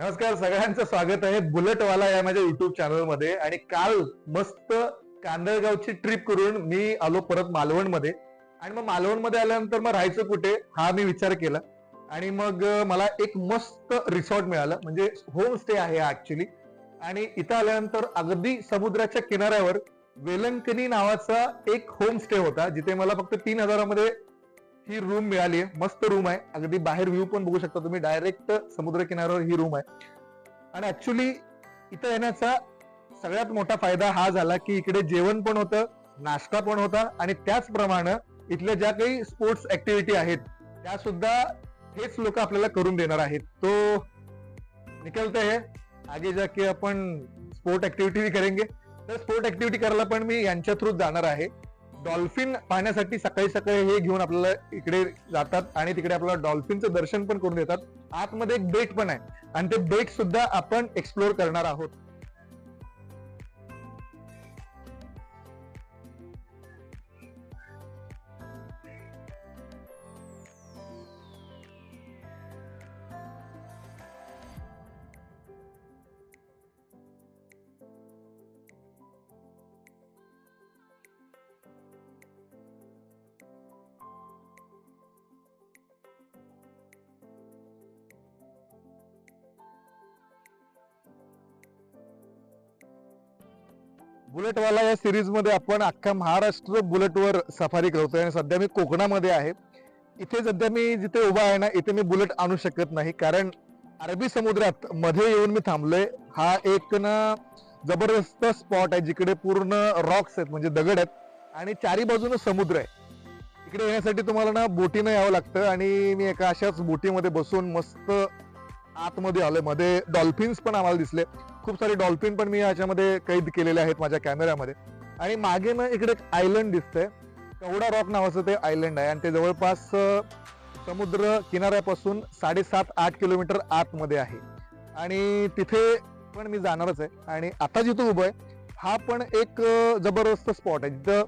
नमस्कार सगळ्यांचं स्वागत आहे बुलेटवाला या माझ्या युट्यूब चॅनलमध्ये आणि काल मस्त कांदळगावची ट्रिप करून मी आलो परत मालवणमध्ये आणि मग मालवणमध्ये आल्यानंतर मग राहायचं कुठे हा मी विचार केला. आणि मग मला एक मस्त रिसॉर्ट मिळालं. म्हणजे होम स्टे आहे ऍक्च्युली आणि इथं आल्यानंतर अगदी समुद्राच्या किनाऱ्यावर वेलंकनी नावाचा एक होम स्टे होता जिथे मला फक्त तीन हजारामध्ये ही रूम मिळाली आहे. मस्त रूम आहे. अगदी बाहेर व्ह्यू पण बघू शकता तुम्ही. डायरेक्ट समुद्र किनाऱ्यावर ही रूम आहे. आणि ऍक्च्युली इथं येण्याचा सगळ्यात मोठा फायदा हा झाला की इकडे जेवण पण होतं नाश्ता पण होता आणि त्याचप्रमाणे इथल्या ज्या काही स्पोर्ट्स ऍक्टिव्हिटी आहेत त्या सुद्धा हेच लोक आपल्याला करून देणार आहेत. तो निकलते है आगे जाके आपण स्पोर्ट ऍक्टिव्हिटी भी करेंगे. तर स्पोर्ट ऍक्टिव्हिटी करायला पण मी यांच्या थ्रू जाणार आहे. डॉल्फिन पाहण्यासाठी सकाळी सकाळी हे घेऊन आपल्याला इकडे जातात आणि तिकडे आपल्याला डॉल्फिनचं दर्शन पण करून देतात. आतमध्ये एक बेट पण आहे. आणि ते बेट सुद्धा आपण एक्सप्लोर करणार आहोत. बुलेटवाला या सिरीजमध्ये आपण अख्खा महाराष्ट्र बुलेटवर सफारी करतोय आणि सध्या मी कोकणामध्ये आहे. इथे सध्या मी जिथे उभा आहे ना इथे मी बुलेट आणू शकत नाही. कारण अरबी समुद्रात मध्ये येऊन मी थांबलोय. हा एक ना जबरदस्त स्पॉट आहे जिकडे पूर्ण रॉक्स आहेत म्हणजे दगड आहेत. आणि चारी बाजूनं समुद्र आहे. इकडे येण्यासाठी तुम्हाला ना बोटीनं यावं लागतं आणि मी एका अशाच बोटीमध्ये बसून मस्त आतमध्ये आलोय. मध्ये डॉल्फिन्स पण आम्हाला दिसले. खूप सारे डॉल्फिन पण मी याच्यामध्ये कैद केलेले आहेत माझ्या कॅमेऱ्यामध्ये. आणि मागे ना इकडे एक आयलंड दिसतंय. कवडा रॉक नावाचं ते आयलंड आहे. आणि ते जवळपास समुद्र किनाऱ्यापासून साडेसात आठ किलोमीटर आतमध्ये आहे. आणि तिथे पण मी जाणारच आहे. आणि आता जिथं उभं आहे हा पण एक जबरदस्त स्पॉट आहे. जिथं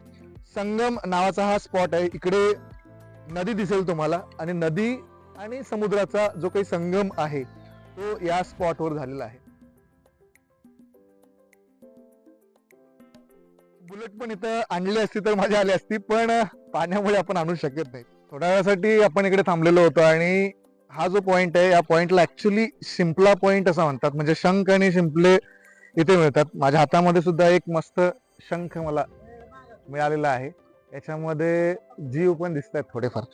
संगम नावाचा हा स्पॉट आहे. इकडे नदी दिसेल तुम्हाला. आणि नदी आणि समुद्राचा जो काही संगम आहे तो या स्पॉटवर झालेला आहे. बुलेट पण इथं आणली असती तर मजा आली असती पण पाण्यामुळे आपण आणू शकत नाही. थोड्या वेळासाठी आपण इकडे थांबलेलो होतो आणि हा जो पॉईंट आहे या पॉईंटला ऍक्च्युली शिंपला पॉईंट असं म्हणतात. म्हणजे शंख आणि शिंपले इथे मिळतात. माझ्या हातामध्ये सुद्धा एक मस्त शंख मला मिळालेला आहे. याच्यामध्ये जीव पण दिसत आहेत थोडेफार.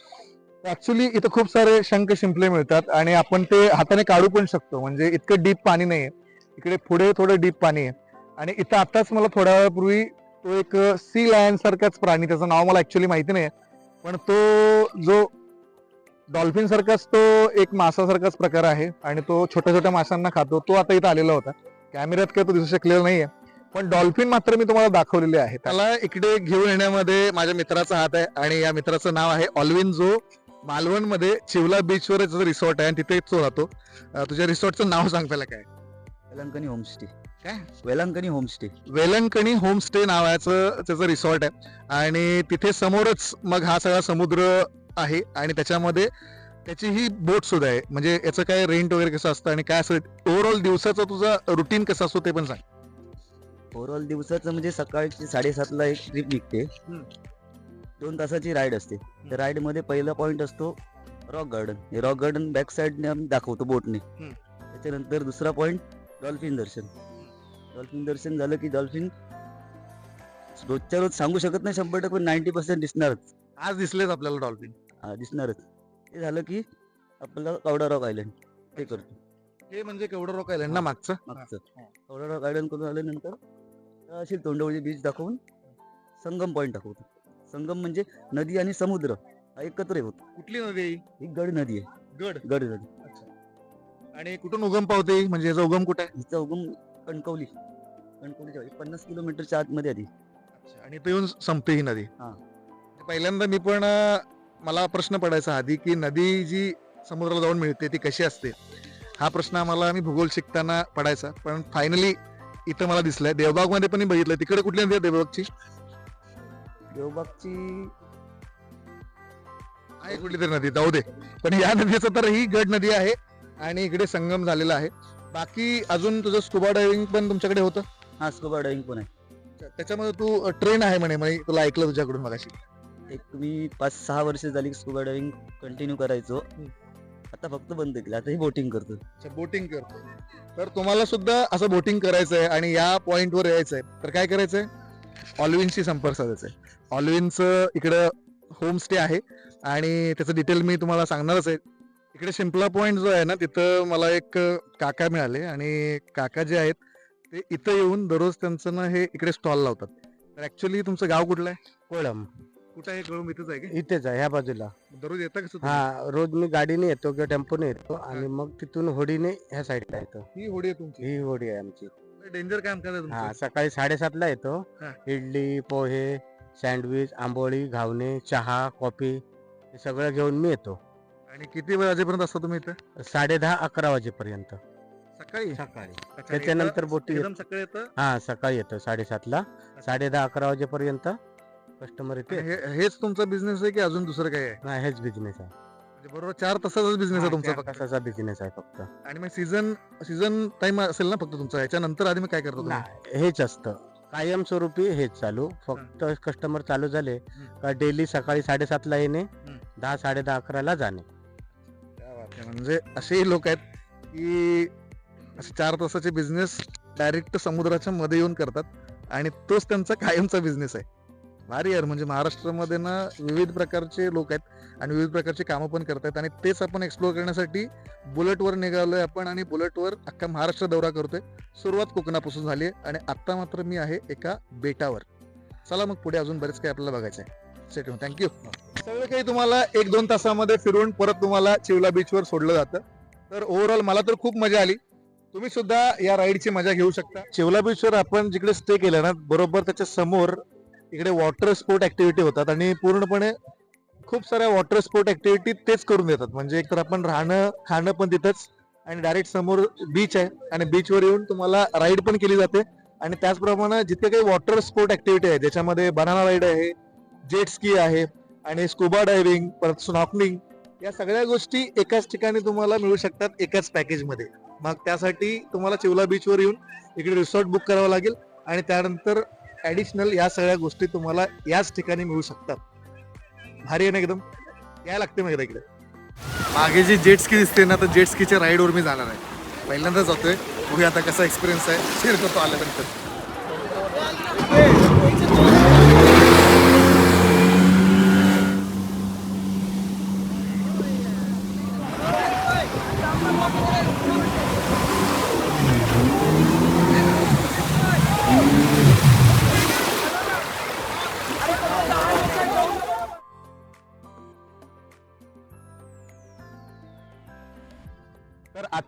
ऍक्च्युली इथं खूप सारे शंख शिंपले मिळतात आणि आपण ते हाताने काढू पण शकतो. म्हणजे इतकं डीप पाणी नाही आहे इकडे पुढे थोडं डीप पाणी आहे. आणि इथं आताच मला थोड्या वेळापूर्वी तो एक सी लायन सारखाच प्राणी त्याचं नाव मला ऍक्च्युली माहिती नाही पण तो जो डॉल्फिन सारखाच तो एक मासासारखाच प्रकार आहे आणि तो छोट्या छोट्या माशांना खातो. तो आता इथं आलेला होता. कॅमेऱ्यात काय तो दिसू शकलेला नाहीये. पण डॉल्फिन मात्र मी तुम्हाला दाखवलेले आहे त्याला इकडे घेऊन येण्यामध्ये माझ्या मित्राचा हात आहे आणि या मित्राचं नाव आहे ऑलविन जो मालवणमध्ये चिवला बीचवर रिसॉर्ट आहे आणि तिथे तो राहतो. तुझ्या रिसॉर्टचं नाव सांग त्याला काय? वेलंकनी होमस्टे. काय? वेलंकनी होमस्टे. वेलंकणी होमस्टे नावाचं त्याचं रिसॉर्ट आहे. आणि तिथे समोरच मग हा सगळा समुद्र आहे. आणि त्याच्यामध्ये त्याची ही बोट सुद्धा आहे. म्हणजे याचं काय रेंट वगैरे कसं असतं आणि काय असं ओव्हरऑल दिवसाचा तुझा रुटीन कसं असतो ते पण सांग. ओव्हरऑल दिवसाचं म्हणजे सकाळची साडेसातला एक ट्रिप निघते. दोन तासाची राईड असते. त्या राईडमध्ये पहिला पॉइंट असतो रॉक गार्डन हे रॉक गार्डन बॅक साइडने आम्ही दाखवतो बोटने. त्याच्यानंतर दुसरा पॉइंट डॉल्फिन दर्शन. डॉल्फिन दर्शन झालं की डॉल्फिन रोजच्या रोज सांगू शकत नाही शंभर टक्के नाईन्टी पर्सेंट दिसणारच. आज दिसलेच आपल्याला डॉल्फिन हा, दिसणारच. ते झालं की आपल्याला कवडा रॉक आयलंड ते करतो. हे म्हणजे केवढं रोक आहे ना मागचं? मागचं. कवडा रॉक आयलंड करून आल्यानंतर अशी तोंडवळी बीच दाखवून संगम पॉइंट दाखवतो. संगम म्हणजे नदी आणि समुद्र हा एकत्र होतो. कुठली नदी आहे ही? ही गड नदी आहे. गड? गड नदी. आणि कुठून उगम पावते? म्हणजे याचा उगम कुठे? आहे हिचा उगम कणकवली. कणकवलीच्या पन्नास किलोमीटरच्या आतमध्ये आधी. आणि तो येऊन संपते ही नदी. हा. पहिल्यांदा मी पण अं, मला प्रश्न पडायचा आधी की नदी जी समुद्राला जाऊन मिळते ती कशी असते? हा प्रश्न आम्हाला मी भूगोल शिकताना पडायचा. पण फायनली इथं मला दिसलंय. देवबागमध्ये पण मी बघितलंय. तिकडे कुठली नदी आहे देवबागची? देवबागची आहे कुठली तरी नदी जाऊ दे. पण या नदीचं तर ही गड नदी आहे आणि इकडे संगम झालेला आहे. बाकी अजून तुझं स्कुबा डायव्हिंग पण तुमच्याकडे होतं? हा स्कुबा डायव्हिंग पण आहे. त्याच्यामध्ये तू ट्रेन आहे म्हणे म्हणजे तुला ऐकलं तुझ्याकडून मगाशी. एक मी पाच सहा वर्ष झाली स्कुबा डायव्हिंग कंटिन्यू करायचो. आता फक्त बंद केलं आता ही बोटिंग करतो अच्छा बोटिंग करतो तर तुम्हाला सुद्धा असं बोटिंग करायचं आहे आणि या point वर यायचं आहे तर काय करायचंय? ऑलविनशी संपर्क साधायचा आहे ऑलविनचं इकडं होमस्टे आहे. आणि त्याचं डिटेल मी तुम्हाला सांगणारच आहे. इकडे शिंपला पॉइंट जो आहे ना तिथं मला एक काका मिळाले आणि काका जे आहेत ते इथं येऊन दररोज त्यांचं ना हे इकडे स्टॉल लावतात. तर ऍक्च्युली तुमचं गाव कुठलं आहे? कोळम. कुठं आहे? कळून इथंच आहे का? इथेच आहे ह्या बाजूला. दररोज येतं कसं तुम्ही? हा रोज मी गाडीने येतो किंवा टेम्पोने येतो आणि मग तिथून होडीने ह्या साईडला येतो. ही होडी आहे तुमची? ही होडी आहे आमची. डेंजर काम करायचं हा तुमचं सकाळी साडेसातला येतो. हा. इडली पोहे सँडविच आंबोळी घावणे चहा कॉफी हे सगळं घेऊन मी येतो. आणि किती वाजेपर्यंत असता तुम्ही इथं? साडे दहा अकरा वाजेपर्यंत. सकाळी? सकाळी. त्याच्यानंतर बोटी एकदम सकाळी येतं? हा सकाळी येतो साडेसातला. साडे दहा अकरा वाजेपर्यंत कस्टमर येते. हे- हेच तुमचा बिझनेस आहे की अजून दुसरं काय आहे? नाही हेच बिझनेस आहे. म्हणजे बरोबर चार तासाचाच बिझनेस आहे तुमचा फक्त. तासाचा बिझनेस आहे फक्त. आणि मग सीझन सीझन टाइम असेल ना फक्त तुमचा? याच्यानंतर आधी मग काय करतो तुम्ही? नाही, हेच असतं. कायमस्वरूपी हेच चालू. फक्त कस्टमर चालू झाले का डेली सकाळी साडेसातला येणे दहा साडे दहा अकराला जाणे. आहे. म्हणजे असेही लोक आहेत की असे चार तासाचे बिझनेस डायरेक्ट समुद्राच्या मध्ये येऊन करतात आणि तोच त्यांचा कायमचा बिझनेस आहे. भारी यार म्हणजे महाराष्ट्रामध्ये ना विविध प्रकारचे लोक आहेत आणि विविध प्रकारची कामं पण करतायत आणि तेच आपण एक्सप्लोअर करण्यासाठी बुलेटवर निघालोय आपण आणि बुलेटवर अख्खा महाराष्ट्र दौरा करतोय. सुरुवात कोकणापासून झाली आहे आणि आत्ता मात्र मी आहे एका बेटावर. चला मग पुढे अजून बरेच काही आपल्याला बघायचं आहे सेट थँक्यू सगळं काही तुम्हाला एक दोन तासामध्ये फिरून परत तुम्हाला चिवला बीचवर सोडलं जातं. तर ओव्हरऑल मला तर खूप मजा आली. तुम्ही सुद्धा या राईडची मजा घेऊ शकता. चिवला बीचवर आपण जिकडे स्टे केलं ना बरोबर त्याच्यासमोर इकडे वॉटर स्पोर्ट ऍक्टिव्हिटी होतात आणि पूर्णपणे खूप साऱ्या वॉटर स्पोर्ट ऍक्टिव्हिटी तेच करून देतात. म्हणजे एकतर आपण राहणं खाणं पण तिथंच आणि डायरेक्ट समोर बीच आहे आणि बीचवर येऊन तुम्हाला राईड पण केली जाते. आणि त्याचप्रमाणे जिथे काही वॉटर स्पोर्ट ऍक्टिव्हिटी आहे ज्याच्यामध्ये बनाना राईड आहे जेट स्की आहे आणि स्कुबा डायव्हिंग परत स्नॉकलिंग या सगळ्या गोष्टी एकाच ठिकाणी तुम्हाला मिळू शकतात एकाच पॅकेजमध्ये मग त्यासाठी तुम्हाला चिवला बीचवर येऊन इकडे रिसॉर्ट बुक करावं लागेल आणि त्यानंतर ॲडिशनल या सगळ्या गोष्टी तुम्हाला याच ठिकाणी मिळू शकतात. भारी आहे ना एकदम? यायला लागते मग इकडे. मागे जी जेट स्की दिसते ना तर जेट स्कीच्या राईडवर मी जाणार आहे. पहिल्यांदा जातोय. बघूया आता कसा एक्सपिरियन्स आहे. शेअर करतो आल्यानंतर.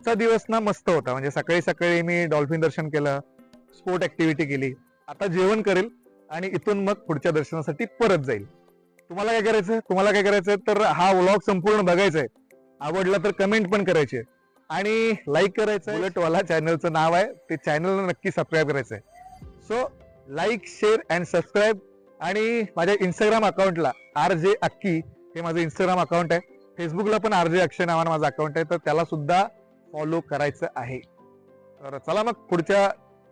आजचा दिवस ना मस्त होता. म्हणजे सकाळी सकाळी मी डॉल्फिन दर्शन केलं स्पोर्ट ऍक्टिव्हिटी केली. आता जेवण करेल आणि इथून मग पुढच्या दर्शनासाठी परत जाईल. तुम्हाला काय करायचं तुम्हाला काय करायचं तर हा व्लॉग संपूर्ण बघायचा आहे आवडला तर कमेंट पण करायचे. आणि लाईक करायचं बुलेटवाला चॅनलचं नाव आहे. ते चॅनलला नक्की सबस्क्राईब करायचं आहे so like share and subscribe आणि माझ्या इंस्टाग्राम अकाउंटला आर जे अक्की हे माझं इंस्टाग्राम अकाउंट आहे. फेसबुकला पण आर जे अक्षय नावानं माझं अकाउंट आहे. तर त्याला सुद्धा फॉलो करायचं आहे. तर चला मग पुढच्या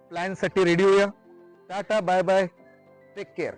प्लॅनसाठी रेडी होऊया. Tata bye bye take care